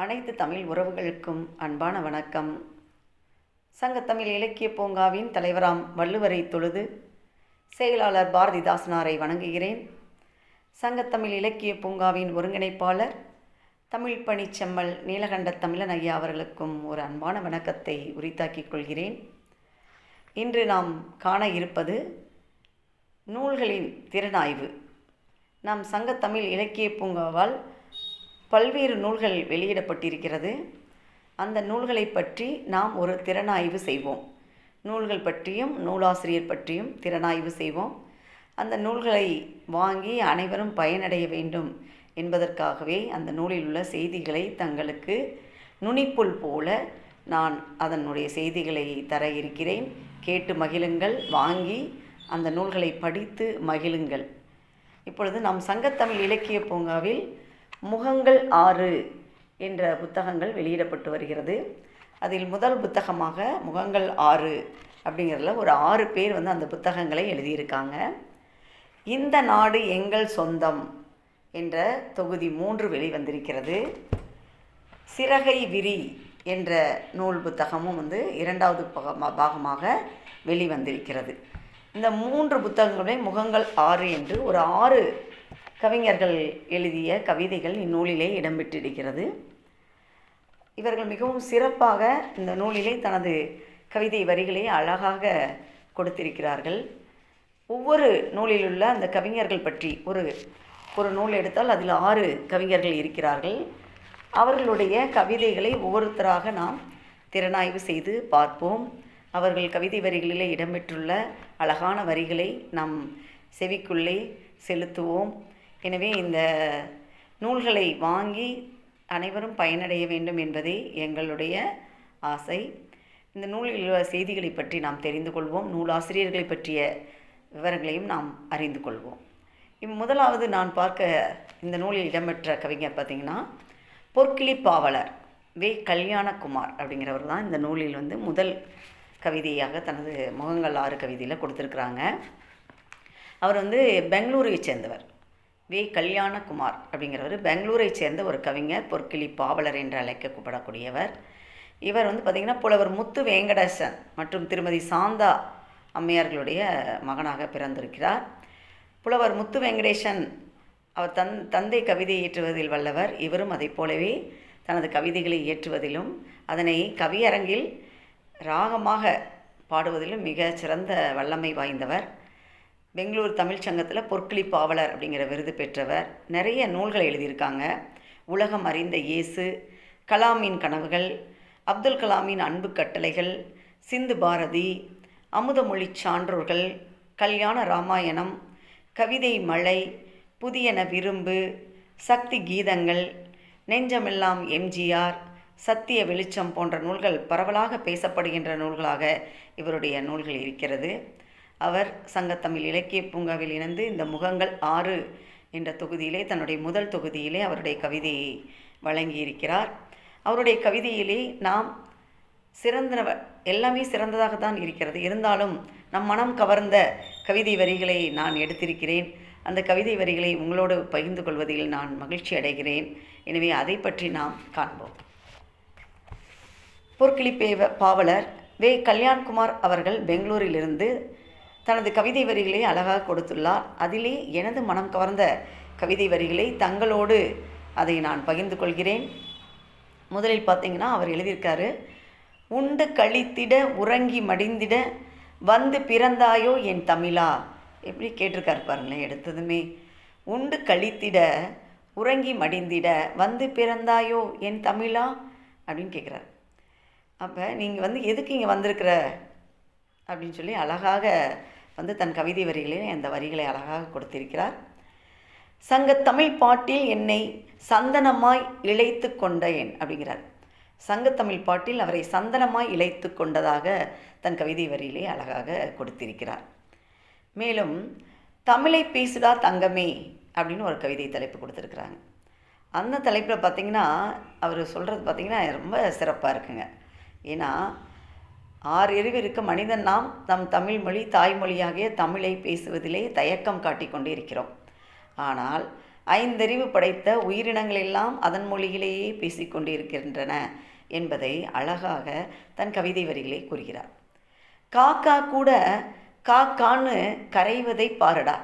அனைத்து தமிழ் உறவுகளுக்கும் அன்பான வணக்கம். சங்கத்தமிழ் இலக்கிய பூங்காவின் தலைவராம் வள்ளுவரை தொழுது செயலாளர் பாரதிதாசனாரை வணங்குகிறேன். சங்கத்தமிழ் இலக்கிய பூங்காவின் ஒருங்கிணைப்பாளர் தமிழ் பணி செம்மல் நீலகண்ட தமிழன் ஐயா அவர்களுக்கும் ஒரு அன்பான வணக்கத்தை உரித்தாக்கிக் கொள்கிறேன். இன்று நாம் காண இருப்பது நூல்களின் திறனாய்வு. நம் சங்கத்தமிழ் இலக்கிய பூங்காவால் பல்வேறு நூல்கள் வெளியிடப்பட்டிருக்கிறது. அந்த நூல்களை பற்றி நாம் ஒரு திறனாய்வு செய்வோம். நூல்கள் பற்றியும் நூலாசிரியர் பற்றியும் திறனாய்வு செய்வோம். அந்த நூல்களை வாங்கி அனைவரும் பயனடைய வேண்டும் என்பதற்காகவே அந்த நூலில் உள்ள செய்திகளை தங்களுக்கு நுனிப்புல் போல நான் அதனுடைய செய்திகளை தர இருக்கிறேன். கேட்டு மகிழுங்கள் வாங்கி அந்த நூல்களை படித்து மகிழுங்கள். இப்பொழுது நாம் சங்கத்தமிழ் இலக்கிய பூங்காவில் முகங்கள் ஆறு என்ற புத்தகங்கள் வெளியிடப்பட்டு வருகிறது. அதில் முதல் புத்தகமாக முகங்கள் ஆறு அப்படிங்கிறதுல ஒரு ஆறு பேர் வந்து அந்த புத்தகங்களை எழுதியிருக்காங்க. இந்த நாடு எங்கள் சொந்தம் என்ற தொகுதி மூன்று வெளிவந்திருக்கிறது. சிறகை விரி என்ற நூல் புத்தகமும் வந்து இரண்டாவது பாகமாக வெளிவந்திருக்கிறது. இந்த மூன்று புத்தகங்களுமே முகங்கள் ஆறு என்று ஒரு ஆறு கவிஞர்கள் எழுதிய கவிதைகள் இந்நூலிலே இடம்பெற்றிருக்கிறது. இவர்கள் மிகவும் சிறப்பாக இந்த நூலிலே தனது கவிதை வரிகளை அழகாக கொடுத்திருக்கிறார்கள். ஒவ்வொரு நூலிலுள்ள அந்த கவிஞர்கள் பற்றி ஒரு ஒரு நூல் எடுத்தால் அதில் ஆறு கவிஞர்கள் இருக்கிறார்கள். அவர்களுடைய கவிதைகளை ஒவ்வொருத்தராக நாம் திறனாய்வு செய்து பார்ப்போம். அவர்கள் கவிதை வரிகளிலே இடம்பெற்றுள்ள அழகான வரிகளை நாம் செவிக்குள்ளே செலுத்துவோம். எனவே இந்த நூல்களை வாங்கி அனைவரும் பயனடைய வேண்டும் என்பதே எங்களுடைய ஆசை. இந்த நூலில் உள்ள செய்திகளை பற்றி நாம் தெரிந்து கொள்வோம். நூலாசிரியர்களை பற்றிய விவரங்களையும் நாம் அறிந்து கொள்வோம். இம் முதலாவது நான் பார்க்க இந்த நூலில் இடம்பெற்ற கவிஞர் பார்த்திங்கன்னா பொற்கிளி பாவலர் வே. கல்யாணகுமார் அப்படிங்கிறவர் தான் இந்த நூலில் வந்து முதல் கவிதையாக தனது முகங்கள் ஆறு கவிதையில் கொடுத்துருக்குறாங்க. அவர் வந்து பெங்களூரை சேர்ந்தவர். வே. கல்யாணகுமார் அப்படிங்கிறவர். பெங்களூரை சேர்ந்த ஒரு கவிஞர் பொற்கிளி பாவலர் என்று அழைக்கப்படக்கூடியவர் இவர் வந்து பார்த்திங்கன்னா புலவர் முத்து வெங்கடேசன் மற்றும் திருமதி சாந்தா அம்மையார்களுடைய மகனாக பிறந்திருக்கிறார். புலவர் முத்து வெங்கடேசன் அவர் தன் தந்தை கவிதை இயற்றுவதில் வல்லவர். இவரும் அதை போலவே தனது கவிதைகளை இயற்றுவதிலும் அதனை கவியரங்கில் ராகமாக பாடுவதிலும் மிக சிறந்த வல்லமை வாய்ந்தவர். பெங்களூர் தமிழ்ச் சங்கத்தில் பொற்களி பாவலர் அப்படிங்கிற விருது பெற்றவர். நிறைய நூல்கள் எழுதியிருக்காங்க. உலகம் அறிந்த இயேசு கலாமின் கனவுகள் அப்துல் கலாமின் அன்பு கட்டளைகள் சிந்து பாரதி அமுதமொழி சான்றோர்கள் கல்யாண ராமாயணம் கவிதை மழை புதியன விரும்பு சக்தி கீதங்கள் நெஞ்சமெல்லாம் எம்ஜிஆர் சத்திய வெளிச்சம் போன்ற நூல்கள் பரவலாக பேசப்படுகின்ற நூல்களாக இவருடைய நூல்கள் இருக்கிறது. அவர் சங்கத்தமிழ் இலக்கிய பூங்காவில் இணைந்து இந்த முகங்கள் ஆறு என்ற தொகுதியிலே தன்னுடைய முதல் தொகுதியிலே அவருடைய கவிதையை வழங்கியிருக்கிறார். அவருடைய கவிதையிலே நாம் சிறந்தவ எல்லாமே சிறந்ததாக தான் இருக்கிறது. இருந்தாலும் நம் மனம் கவர்ந்த கவிதை வரிகளை நான் எடுத்திருக்கிறேன். அந்த கவிதை வரிகளை உங்களோடு பகிர்ந்து கொள்வதில் நான் மகிழ்ச்சி அடைகிறேன். எனவே அதை பற்றி நாம் காண்போம். பொற்கிளி பாவலர் வே. கல்யாண்குமார் அவர்கள் பெங்களூரிலிருந்து தனது கவிதை வரிகளை அழகாக கொடுத்துள்ளார். அதிலே எனது மனம் கவர்ந்த கவிதை வரிகளை தங்களோடு அதை நான் பகிர்ந்து கொள்கிறேன். முதலில் பார்த்தீங்கன்னா அவர் எழுதியிருக்காரு உண்டு கழித்திட உறங்கி மடிந்திட வந்து பிறந்தாயோ என் தமிழா? எப்படி கேட்டிருக்காரு பாருங்களேன் எடுத்ததுமே. உண்டு கழித்திட உறங்கி மடிந்திட வந்து பிறந்தாயோ என் தமிழா? அப்படின்னு கேட்குறாரு. அப்போ நீங்கள் வந்து எதுக்கு இங்கே வந்திருக்கிற? அப்படின்னு சொல்லி அழகாக வந்து தன் கவிதை வரிகளில் அந்த வரிகளை அழகாக கொடுத்திருக்கிறார். சங்கத் தமிழ் பாட்டில் என்னை சந்தனமாய் இழைத்து கொண்டேன் அப்படிங்கிறார். சங்கத்தமிழ் பாட்டில் அவரை சந்தனமாய் இழைத்து கொண்டதாக தன் கவிதை வரியிலே அழகாக கொடுத்திருக்கிறார். மேலும் தமிழை பேசுடா தங்கமே அப்படின்னு ஒரு கவிதை தலைப்பு கொடுத்துருக்குறாங்க. அந்த தலைப்பில் பார்த்தீங்கன்னா அவர் சொல்கிறது பார்த்தீங்கன்னா ரொம்ப சிறப்பாக இருக்குங்க. ஏன்னா ஆறு இருக்க மனிதன் நாம் நம் தமிழ் மொழி தாய்மொழியாகிய தமிழை பேசுவதிலே தயக்கம் காட்டிக் கொண்டிருக்கிறோம். ஆனால் ஐந்தறிவு படைத்த உயிரினங்கள் எல்லாம் அதன் மொழியிலேயே பேசிக்கொண்டிருக்கின்றன என்பதை அழகாக தன் கவிதை வரிகளை கூறுகிறார். காக்கா கூட காக்கான்னு கரைவதை பாருடா.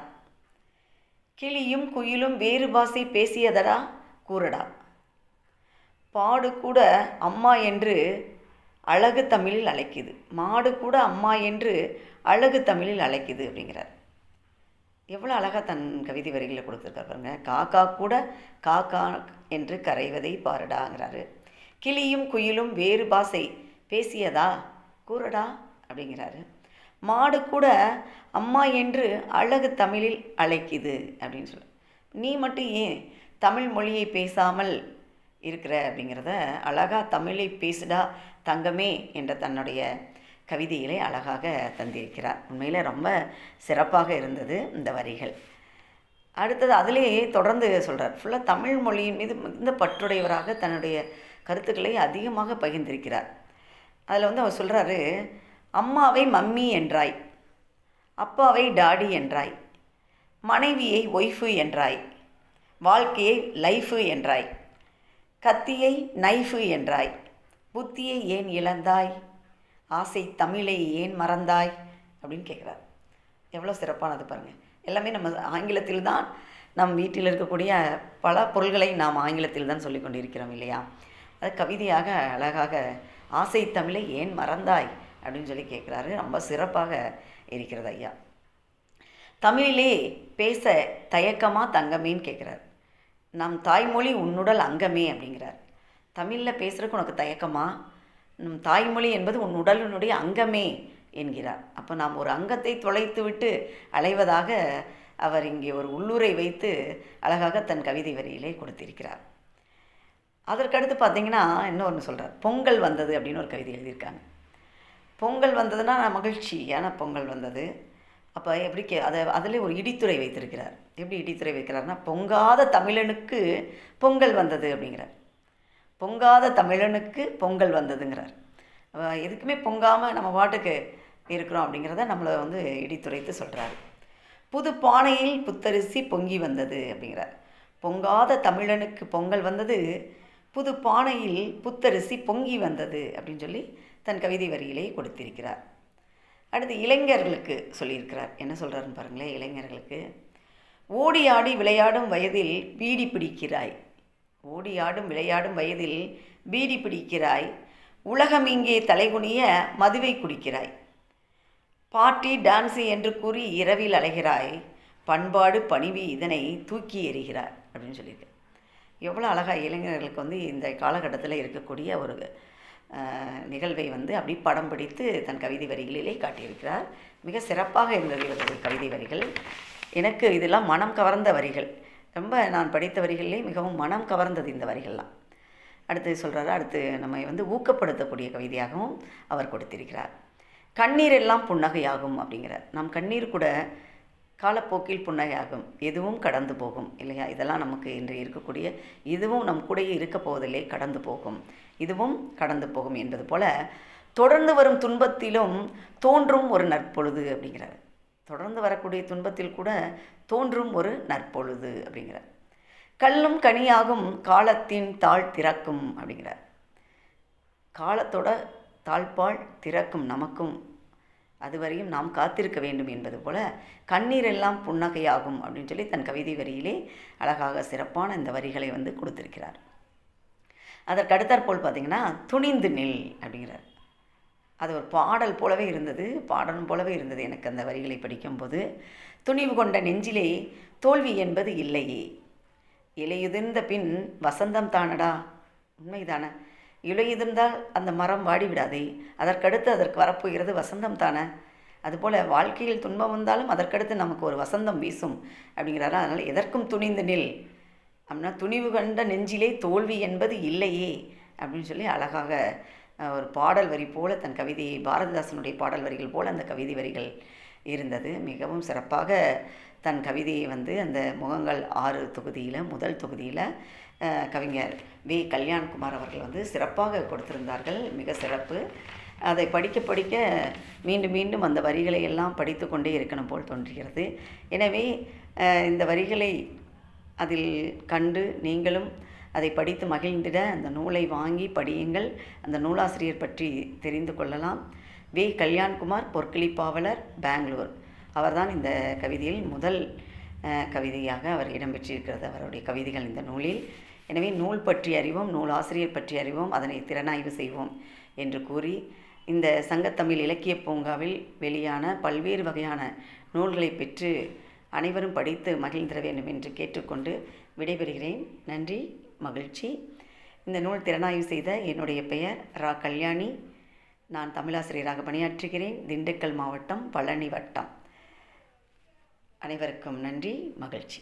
கிளியும் குயிலும் வேறு பாசை பேசியதடா கூறடா. பாடு கூட அம்மா என்று அழகு தமிழில் அழைக்குது. மாடு கூட அம்மா என்று அழகு தமிழில் அழைக்குது அப்படிங்கிறார். எவ்வளோ அழகாக தன் கவிதை வரிகளை கொடுத்துருக்காரு பாருங்க. காக்கா கூட காக்கா என்று கரைவதை பாருடாங்கிறாரு கிளியும் குயிலும் வேறு பாசை பேசியதா? கூறடா அப்படிங்கிறாரு. மாடு கூட அம்மா என்று அழகு தமிழில் அழைக்குது அப்படின்னு சொல்ல. நீ மட்டும் ஏன் தமிழ் மொழியை பேசாமல் இருக்கிற அப்படிங்கிறத அழகாக தமிழை பேசுடா தங்கமே என்ற தன்னுடைய கவிதையிலே அழகாக தந்திருக்கிறார். உண்மையில் ரொம்ப சிறப்பாக இருந்தது இந்த வரிகள். அடுத்தது அதிலே தொடர்ந்து சொல்கிறார் ஃபுல்லாக தமிழ் மொழியின் மீது மிகுந்த பற்றுடையவராக தன்னுடைய கருத்துக்களை அதிகமாக பகிர்ந்திருக்கிறார். அதில் வந்து அவர் சொல்கிறாரு அம்மாவை மம்மி என்றாய் அப்பாவை டாடி என்றாய் மனைவியை ஒய்ஃபு என்றாய் வாழ்க்கையை லைஃபு என்றாய் கத்தியை நைஃபு என்றாய் புத்தியை ஏன் இழந்தாய்? ஆசை தமிழை ஏன் மறந்தாய்? அப்படின்னு கேட்குறார் எவ்வளோ சிறப்பானது பாருங்கள் எல்லாமே நம்ம ஆங்கிலத்தில் தான் நம் வீட்டில் இருக்கக்கூடிய பல பொருள்களை நாம் ஆங்கிலத்தில் தான் சொல்லி கொண்டிருக்கிறோம் இல்லையா? அது கவிதையாக அழகாக ஆசை தமிழை ஏன் மறந்தாய்? அப்படின்னு சொல்லி கேட்குறாரு ரொம்ப சிறப்பாக இருக்கிறது ஐயா. தமிழிலே பேச தயக்கமாக தங்கமேன்னு கேட்குறாரு நம் தாய்மொழி உன்னுடல் அங்கமே அப்படிங்கிறார். தமிழில் பேசுகிறதுக்கு உனக்கு தயக்கமா? நம் தாய்மொழி என்பது உன் உடலினுடைய அங்கமே என்கிறார். அப்போ நாம் ஒரு அங்கத்தை தொலைத்து விட்டு அலைவதாக அவர் இங்கே ஒரு உள்ளூரை வைத்து அழகாக தன் கவிதை வரியிலே கொடுத்திருக்கிறார். அதற்கடுத்து பார்த்தீங்கன்னா இன்னொன்று சொல்கிறார் பொங்கல் வந்தது அப்படின்னு ஒரு கவிதை எழுதியிருக்காங்க. பொங்கல் வந்ததுன்னா மகிழ்ச்சியான பொங்கல் வந்தது. அப்போ எப்படி கே அதை அதிலே ஒரு இடித்துறை வைத்திருக்கிறார். எப்படி இடித்துறை வைக்கிறார்னா பொங்காத தமிழனுக்கு பொங்கல் வந்தது அப்படிங்கிறார். பொங்காத தமிழனுக்கு பொங்கல் வந்ததுங்கிறார். எதுக்குமே பொங்காமல் நம்ம பாட்டுக்கு இருக்கிறோம் அப்படிங்கிறத நம்மளை வந்து இடித்துரைத்து சொல்கிறாரு புது பானையில் புத்தரிசி பொங்கி வந்தது அப்படிங்கிறார். பொங்காத தமிழனுக்கு பொங்கல் வந்தது புது பானையில் புத்தரிசி பொங்கி வந்தது அப்படின்னு சொல்லி தன் கவிதை வரியிலே கொடுத்திருக்கிறார். அடுத்து இளைஞர்களுக்கு சொல்லியிருக்கிறார். என்ன சொல்கிறாருன்னு பாருங்களேன் இளைஞர்களுக்கு. ஓடி ஆடி விளையாடும் வயதில் பீடி பிடிக்கிறாய் ஓடி ஆடும் விளையாடும் வயதில் பீடி பிடிக்கிறாய். உலகம் இங்கே தலைகுனிய மதுவை குடிக்கிறாய். பாட்டி டான்ஸு என்று கூறி இரவில் அலைகிறாய். பண்பாடு பணிவி இதனை தூக்கி எறிகிறார் அப்படின்னு சொல்லியிருக்கு. எவ்வளோ அழகாக இளைஞர்களுக்கு வந்து இந்த காலகட்டத்தில் இருக்கக்கூடிய ஒரு நிகழ்வை வந்து அப்படி படம் பிடித்து தன் கவிதை வரிகளிலே காட்டியிருக்கிறார். மிக சிறப்பாக இருந்தது இவருடைய கவிதை வரிகள். எனக்கு இதெல்லாம் மனம் கவர்ந்த வரிகள். ரொம்ப நான் படித்த வரிகளிலே மிகவும் மனம் கவர்ந்தது இந்த வரிகள்லாம். அடுத்து சொல்கிறாரு அடுத்து நம்மை வந்து ஊக்கப்படுத்தக்கூடிய கவிதையாகவும் அவர் கொடுத்திருக்கிறார். கண்ணீர் எல்லாம் புன்னகையாகும் அப்படிங்கிறார். நம் கண்ணீர் கூட காலப்போக்கில் புன்னகையாகும். எதுவும் கடந்து போகும். இல்லையா? இதெல்லாம் நமக்கு இன்று இருக்கக்கூடிய இதுவும் நம் கூடயே இருக்க போவதில்லை கடந்து போகும். இதுவும் கடந்து போகும் என்பது போல தொடர்ந்து வரும் துன்பத்திலும் தோன்றும் ஒரு நற்பொழுது அப்படிங்கிறார். தொடர்ந்து வரக்கூடிய துன்பத்தில் கூட தோன்றும் ஒரு நற்பொழுது அப்படிங்கிறார். கல்லும் கனியாகும் காலத்தின் தாழ் திறக்கும் அப்படிங்கிறார். காலத்தோட தாழ்பால் திறக்கும் நமக்கும் அதுவரையும் நாம் காத்திருக்க வேண்டும் என்பது போல கண்ணீர் எல்லாம் புன்னகையாகும் அப்படின்னு சொல்லி தன் கவிதை வரியிலே அழகாக சிறப்பான இந்த வரிகளை வந்து கொடுத்திருக்கிறார். அதற்கு அடுத்தாற்போல் பார்த்தீங்கன்னா துணிந்து நெல் அப்படிங்கிறார். அது ஒரு பாடல் போலவே இருந்தது பாடலும் போலவே இருந்தது எனக்கு அந்த வரிகளை படிக்கும்போது. துணிவு கொண்ட நெஞ்சிலே தோல்வி என்பது இல்லையே இலையுதிர்ந்த பின் வசந்தம் தானடா? உண்மைதானே? இலையுதிர்ந்தால் அந்த மரம் வாடி விடாதே அதற்கடுத்து அதற்கு வரப்போகிறது வசந்தம் தானே? அதுபோல் வாழ்க்கையில் துன்பம் வந்தாலும் அதற்கடுத்து நமக்கு ஒரு வசந்தம் வீசும் அப்படிங்கிறாரா. அதனால் எதற்கும் துணிந்து நில். அப்படின்னா துணிவு கண்ட நெஞ்சிலே தோல்வி என்பது இல்லையே அப்படின்னு சொல்லி அழகாக ஒரு பாடல் வரி போல தன் கவிதையை பாரதிதாசனுடைய பாடல் வரிகள் போல் அந்த கவிதை வரிகள் இருந்தது. மிகவும் சிறப்பாக தன் கவிதையை வந்து அந்த முகங்கள் ஆறு தொகுதியில் முதல் தொகுதியில் கவிஞர் வி. கல்யாண்குமார் அவர்கள் வந்து சிறப்பாக கொடுத்திருந்தார்கள். மிக சிறப்பு. அதை படிக்க படிக்க மீண்டும் மீண்டும் அந்த வரிகளை எல்லாம் படித்து கொண்டே இருக்கணும் போல் தோன்றுகிறது. எனவே இந்த வரிகளை அதில் கண்டு நீங்களும் அதை படித்து மகிழ்ந்திட அந்த நூலை வாங்கி படியுங்கள். அந்த நூலாசிரியர் பற்றி தெரிந்து கொள்ளலாம். வி. கல்யாண்குமார் பொற்கிளிப்பாவலர் பெங்களூர். அவர்தான் இந்த கவிதையில் முதல் கவிதையாக அவர் இடம்பெற்றிருக்கிறது. அவருடைய கவிதைகள் இந்த நூலில். எனவே நூல் பற்றி அறிவோம் நூல் ஆசிரியர் பற்றி அறிவோம் அதனை திறனாய்வு செய்வோம் என்று கூறி இந்த சங்கத்தமிழ் இலக்கிய பூங்காவில் வெளியான பல்வேறு வகையான நூல்களை பெற்று அனைவரும் படித்து மகிழ்ந்திட வேண்டும் என்று கேட்டுக்கொண்டு விடைபெறுகிறேன். நன்றி. மகிழ்ச்சி. இந்த நூல் திறனாய்வு செய்த என்னுடைய பெயர் ரா கல்யாணி. நான் தமிழாசிரியராக பணியாற்றுகிறேன். திண்டுக்கல் மாவட்டம் பழனி வட்டம் அனைவருக்கும் நன்றி மகிழ்ச்சி.